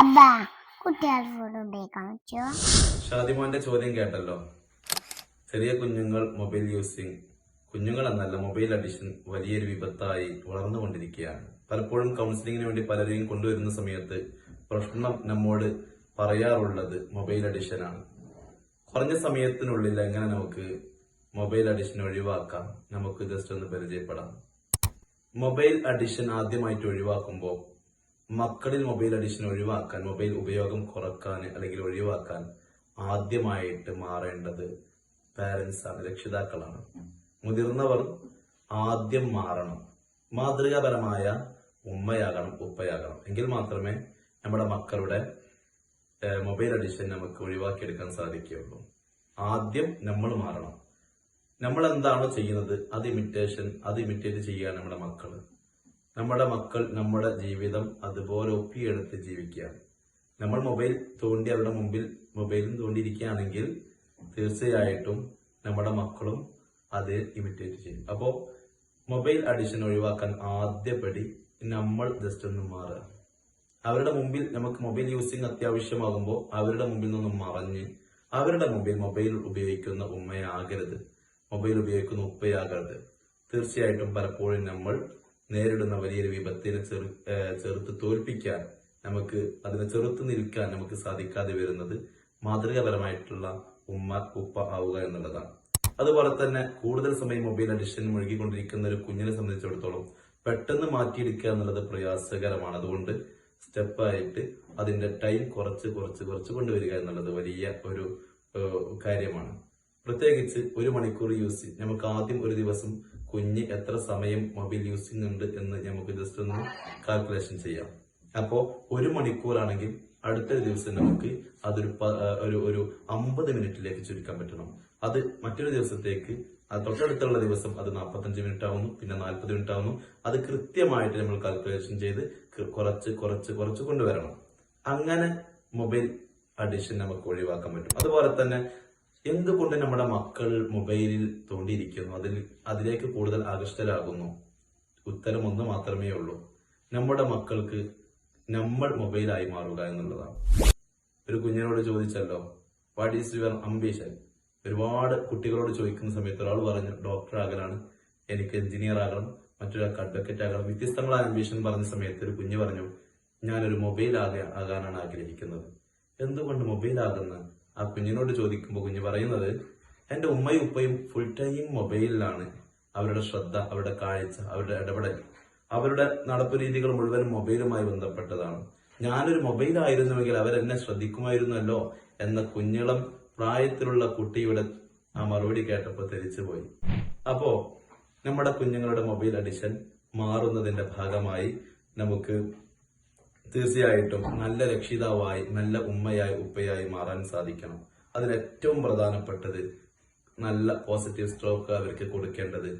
അബ്ബ കുട്ടികൾ ഷാദിമോന്റെ ചോദ്യം കേട്ടല്ലോ. ചെറിയ കുഞ്ഞുങ്ങൾ മൊബൈൽ യൂസിങ് കുഞ്ഞുങ്ങൾ എന്നല്ല മൊബൈൽ അഡിഷൻ വലിയൊരു വിപത്തായി വളർന്നുകൊണ്ടിരിക്കുകയാണ്. പലപ്പോഴും കൗൺസിലിങ്ങിന് വേണ്ടി പലരെയും കൊണ്ടുവരുന്ന സമയത്ത് പ്രശ്നം നമ്മോട് പറയാറുള്ളത് മൊബൈൽ അഡിഷനാണ് കുറഞ്ഞ സമയത്തിനുള്ളിൽ എങ്ങനെ നമുക്ക് മൊബൈൽ അഡിഷൻ ഒഴിവാക്കാം? നമുക്ക് ജസ്റ്റ് ഒന്ന് പരിചയപ്പെടാം. മൊബൈൽ അഡിഷൻ ആദ്യമായിട്ട് ഒഴിവാക്കുമ്പോൾ മക്കളിൽ മൊബൈൽ അഡിഷൻ ഒഴിവാക്കാൻ മൊബൈൽ ഉപയോഗം കുറയ്ക്കാൻ അല്ലെങ്കിൽ ഒഴിവാക്കാൻ ആദ്യമായിട്ട് മാറേണ്ടത് പാരന്റ്സ് ആണ് രക്ഷിതാക്കളാണ്. മുതിർന്നവർ ആദ്യം മാറണം. മാതൃകാപരമായ ഉമ്മയാകണം ഉപ്പയാകണം. എങ്കിൽ മാത്രമേ നമ്മുടെ മക്കളുടെ മൊബൈൽ അഡിഷൻ നമുക്ക് ഒഴിവാക്കിയെടുക്കാൻ സാധിക്കുകയുള്ളൂ. ആദ്യം നമ്മൾ മാറണം. നമ്മൾ എന്താണോ ചെയ്യുന്നത് അത് ഇമിറ്റേഷൻ അത് ഇമിറ്റേറ്റ് ചെയ്യുക നമ്മുടെ മക്കൾ. നമ്മുടെ മക്കൾ നമ്മുടെ ജീവിതം അതുപോലെ ഒപ്പിയെടുത്ത് ജീവിക്കുക നമ്മൾ മൊബൈൽ തോണ്ടി അവരുടെ മുമ്പിൽ മൊബൈലും തോണ്ടിയിരിക്കുകയാണെങ്കിൽ തീർച്ചയായിട്ടും നമ്മുടെ മക്കളും അത് ഇമിറ്റേറ്റ് ചെയ്യും. അപ്പോൾ മൊബൈൽ അഡിഷൻ ഒഴിവാക്കാൻ ആദ്യപടി നമ്മൾ ജസ്റ്റ് ഒന്ന് മാറുക. അവരുടെ മുമ്പിൽ നമുക്ക് മൊബൈൽ യൂസിങ് അത്യാവശ്യമാകുമ്പോൾ അവരുടെ മുമ്പിൽ നിന്നും മറഞ്ഞ് അവരുടെ മുമ്പിൽ മൊബൈൽ ഉപയോഗിക്കുന്ന ഉമ്മയാകരുത്. മൊബൈൽ ഉപയോഗിക്കുന്ന ഉപ്പയാകരുത്. തീർച്ചയായിട്ടും പലപ്പോഴും നമ്മൾ നേരിടുന്ന വലിയൊരു വിപത്തിനെ ചെറു ചെറുത്ത് തോൽപ്പിക്കാൻ നമുക്ക് അതിനെ ചെറുത്ത് നിൽക്കാൻ നമുക്ക് സാധിക്കാതെ വരുന്നത് മാതൃകാപരമായിട്ടുള്ള ഉമ്മ ഉപ്പ ആവുക എന്നുള്ളതാണ്. അതുപോലെ തന്നെ കൂടുതൽ സമയം മൊബൈൽ അഡിഷൻ മുഴുകിക്കൊണ്ടിരിക്കുന്ന ഒരു കുഞ്ഞിനെ സംബന്ധിച്ചിടത്തോളം പെട്ടെന്ന് മാറ്റിയെടുക്കുക എന്നുള്ളത് പ്രയാസകരമാണ്. അതുകൊണ്ട് സ്റ്റെപ്പായിട്ട് അതിന്റെ ടൈം കുറച്ച് കുറച്ച് കുറച്ച് കൊണ്ടുവരിക എന്നുള്ളത് വലിയ ഒരു കാര്യമാണ്. പ്രത്യേകിച്ച് ഒരു മണിക്കൂർ യൂസ് നമുക്ക് ആദ്യം ഒരു ദിവസം കുഞ്ഞ് എത്ര സമയം മൊബൈൽ യൂസിങ് ഉണ്ട് എന്ന് നമുക്ക് ജസ്റ്റ് ഒന്ന് കാൽക്കുലേഷൻ ചെയ്യാം. അപ്പോ ഒരു മണിക്കൂറാണെങ്കിൽ അടുത്ത ദിവസം നമുക്ക് അതൊരു ഒരു ഒരു അമ്പത് മിനിറ്റിലേക്ക് ചുരുക്കാൻ പറ്റണം. അത് മറ്റൊരു ദിവസത്തേക്ക് അത് തൊട്ടടുത്തുള്ള ദിവസം അത് നാൽപ്പത്തഞ്ച് മിനിറ്റ് ആവുന്നു പിന്നെ നാൽപ്പത് മിനിറ്റ് ആവുന്നു. അത് കൃത്യമായിട്ട് നമ്മൾ കാൽക്കുലേഷൻ ചെയ്ത് കുറച്ച് കുറച്ച് കുറച്ച് കൊണ്ടുവരണം. അങ്ങനെ മൊബൈൽ അഡിഷൻ നമുക്ക് ഒഴിവാക്കാൻ പറ്റും. അതുപോലെ തന്നെ എന്തുകൊണ്ട് നമ്മുടെ മക്കൾ മൊബൈലിൽ തോണ്ടിയിരിക്കുന്നു? അതിൽ അതിലേക്ക് കൂടുതൽ ആകൃഷ്ടരാകുന്നു? ഉത്തരം ഒന്ന് മാത്രമേ ഉള്ളൂ. നമ്മുടെ മക്കൾക്ക് നമ്മൾ മൊബൈലായി മാറുക എന്നുള്ളതാണ്. ഒരു കുഞ്ഞിനോട് ചോദിച്ചല്ലോ വാട്ട് ഈസ് യുവർ അംബിഷൻ ഒരുപാട് കുട്ടികളോട് ചോദിക്കുന്ന സമയത്ത് ഒരാൾ പറഞ്ഞു ഡോക്ടർ ആകലാണ് എനിക്ക് എഞ്ചിനീയർ ആകണം മറ്റൊരാൾക്ക് അഡ്വക്കേറ്റ് ആകണം. വ്യത്യസ്തങ്ങളായ അംബിഷൻ പറഞ്ഞ സമയത്ത് ഒരു കുഞ്ഞ് പറഞ്ഞു ഞാനൊരു മൊബൈൽ ആക ആകാനാണ് ആഗ്രഹിക്കുന്നത്. എന്തുകൊണ്ട് മൊബൈൽ ആകുന്ന ആ കുഞ്ഞിനോട് ചോദിക്കുമ്പോൾ കുഞ്ഞ് പറയുന്നത് എന്റെ ഉമ്മയും ഉപ്പയും ഫുൾ ടൈം മൊബൈലിലാണ്. അവരുടെ ശ്രദ്ധ അവരുടെ കാഴ്ച അവരുടെ ഇടപെടൽ അവരുടെ നടപ്പ് രീതികൾ മുഴുവൻ മൊബൈലുമായി ബന്ധപ്പെട്ടതാണ്. ഞാനൊരു മൊബൈൽ ആയിരുന്നുവെങ്കിൽ അവരെന്നെ ശ്രദ്ധിക്കുമായിരുന്നല്ലോ എന്ന കുഞ്ഞിളം പ്രായത്തിലുള്ള കുട്ടിയുടെ ആ മറുപടി കേട്ടപ്പോൾ തിരിച്ചുപോയി അപ്പോ നമ്മുടെ കുഞ്ഞുങ്ങളുടെ മൊബൈൽ അഡിഷൻ മാറുന്നതിന്റെ ഭാഗമായി നമുക്ക് തീർച്ചയായിട്ടും നല്ല രക്ഷിതാവായി നല്ല ഉമ്മയായി ഉപ്പയായി മാറാൻ സാധിക്കണം. അതിൽ ഏറ്റവും പ്രധാനപ്പെട്ടത് നല്ല പോസിറ്റീവ് സ്ട്രോക്ക് അവർക്ക് കൊടുക്കേണ്ടത്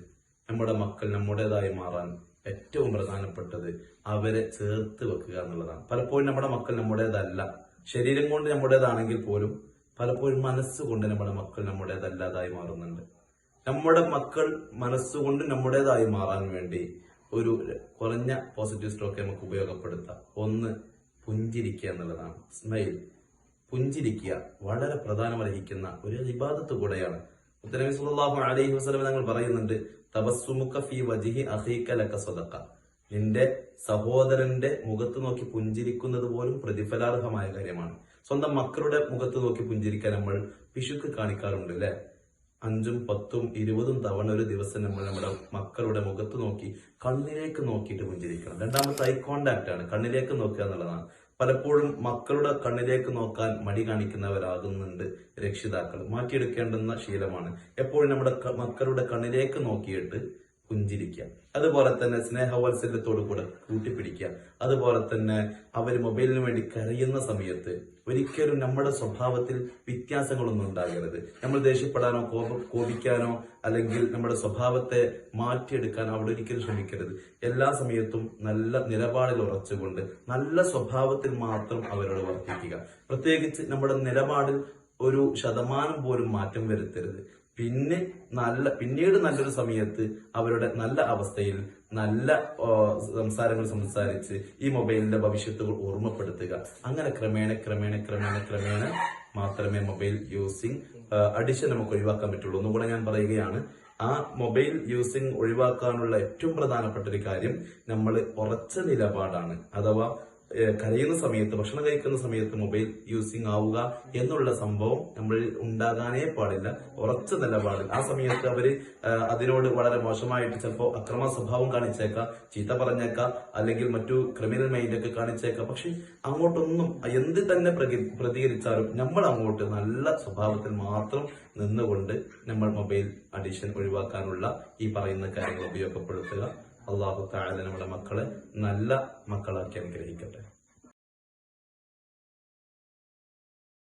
നമ്മുടെ മക്കൾ നമ്മുടേതായി മാറാൻ ഏറ്റവും പ്രധാനപ്പെട്ടത് അവരെ ചേർത്ത് വെക്കുക എന്നുള്ളതാണ്. പലപ്പോഴും നമ്മുടെ മക്കൾ നമ്മുടേതല്ല. ശരീരം കൊണ്ട് നമ്മുടേതാണെങ്കിൽ പോലും പലപ്പോഴും മനസ്സുകൊണ്ട് നമ്മുടെ മക്കൾ നമ്മുടേതല്ലാതായി മാറുന്നുണ്ട്. നമ്മുടെ മക്കൾ മനസ്സുകൊണ്ട് നമ്മുടേതായി മാറാൻ വേണ്ടി ഒരു കുറഞ്ഞ പോസിറ്റീവ് സ്ട്രോക്ക് നമുക്ക് ഉപയോഗപ്പെടുത്താം. ഒന്ന് പുഞ്ചിരിക്കുക എന്നുള്ളതാണ്. സ്മൈൽ പുഞ്ചിരിക്കുക വളരെ പ്രധാനമർഹിക്കുന്ന ഒരു ഇബാദത്ത് കൂടെയാണ്. അലൈഹി ഞങ്ങൾ പറയുന്നുണ്ട് തബസ്സുമുക ഫീ വജിഹി അഹീക്ക ലക സ്വതക്ക നിന്റെ സഹോദരന്റെ മുഖത്ത് നോക്കി പുഞ്ചിരിക്കുന്നത് പോലും പ്രതിഫലാർഹമായ കാര്യമാണ്. സ്വന്തം മക്കളുടെ മുഖത്ത് നോക്കി പുഞ്ചിരിക്കാൻ നമ്മൾ പിശുക്ക് കാണിക്കാറുണ്ട് അല്ലെ? അഞ്ചും പത്തും ഇരുപതും തവണ ഒരു ദിവസം നമ്മൾ നമ്മുടെ മക്കളുടെ മുഖത്ത് നോക്കി കണ്ണിലേക്ക് നോക്കിയിട്ട് പുഞ്ചിരിക്കണം. രണ്ടാമത്തെ ഐ കോണ്ടാക്ട് ആണ്. കണ്ണിലേക്ക് നോക്കുക എന്നുള്ളതാണ്. പലപ്പോഴും മക്കളുടെ കണ്ണിലേക്ക് നോക്കാൻ മടി കാണിക്കുന്നവരാകുന്നുണ്ട് രക്ഷിതാക്കൾ. മാറ്റിയെടുക്കേണ്ടുന്ന ശീലമാണ്. എപ്പോഴും നമ്മുടെ മക്കളുടെ കണ്ണിലേക്ക് നോക്കിയിട്ട് പുഞ്ചിരിക്കുക. അതുപോലെ തന്നെ സ്നേഹവാത്സല്യത്തോടു കൂടെ കൂട്ടിപ്പിടിക്കുക. അതുപോലെ തന്നെ അവർ മൊബൈലിന് വേണ്ടി കരയുന്ന സമയത്ത് ഒരിക്കലും നമ്മുടെ സ്വഭാവത്തിൽ വ്യത്യാസങ്ങളൊന്നും ഉണ്ടാകരുത്. നമ്മൾ ദേഷ്യപ്പെടാനോ കോപ കോപിക്കാനോ അല്ലെങ്കിൽ നമ്മുടെ സ്വഭാവത്തെ മാറ്റിയെടുക്കാൻ അവിടെ ഒരിക്കലും ശ്രമിക്കരുത്. എല്ലാ സമയത്തും നല്ല നിലപാടിൽ ഉറച്ചുകൊണ്ട് നല്ല സ്വഭാവത്തിൽ മാത്രം അവരോട് വർദ്ധിക്കുക പ്രത്യേകിച്ച് നമ്മുടെ നിലപാടിൽ ഒരു ശതമാനം പോലും മാറ്റം വരുത്തരുത്. പിന്നെ നല്ല പിന്നീട് നല്ലൊരു സമയത്ത് അവരുടെ നല്ല അവസ്ഥയിൽ നല്ല സംസാരങ്ങൾ സംസാരിച്ച് ഈ മൊബൈലിന്റെ ഭവിഷ്യത്തുകൾ ഓർമ്മപ്പെടുത്തുക. അങ്ങനെ ക്രമേണ ക്രമേണ ക്രമേണ ക്രമേണ മാത്രമേ മൊബൈൽ യൂസിങ് അഡിഷൻ നമുക്ക് ഒഴിവാക്കാൻ പറ്റുള്ളൂ. ഒന്നുകൂടെ ഞാൻ പറയുകയാണ് ആ മൊബൈൽ യൂസിങ് ഒഴിവാക്കാനുള്ള ഏറ്റവും പ്രധാനപ്പെട്ട ഒരു കാര്യം നമ്മൾ ഉറച്ച നിലപാടാണ്. അഥവാ കരയുന്ന സമയത്ത് ഭക്ഷണം കഴിക്കുന്ന സമയത്ത് മൊബൈൽ യൂസിങ് ആവുക എന്നുള്ള സംഭവം നമ്മൾ ഉണ്ടാകാനേ പാടില്ല. ഉറച്ച നിലപാട്. ആ സമയത്ത് അവർ അതിനോട് വളരെ മോശമായിട്ട് ചിലപ്പോൾ അക്രമ സ്വഭാവം കാണിച്ചേക്കാം ചീത്ത പറഞ്ഞേക്കാം അല്ലെങ്കിൽ മറ്റു ക്രിമിനൽ മൈൻഡ് ഒക്കെ കാണിച്ചേക്കാം. പക്ഷെ അങ്ങോട്ടൊന്നും എന്ത് തന്നെ പ്രതികരിച്ചാലും നമ്മൾ അങ്ങോട്ട് നല്ല സ്വഭാവത്തിൽ മാത്രം നിന്നുകൊണ്ട് നമ്മൾ മൊബൈൽ അഡിഷൻ ഒഴിവാക്കാനുള്ള ഈ പറയുന്ന കാര്യങ്ങൾ ഉപയോഗപ്പെടുത്തുക. അള്ളാഹു താഴെ നമ്മുടെ മക്കളെ നല്ല മക്കളാക്കി അനുഗ്രഹിക്കട്ടെ.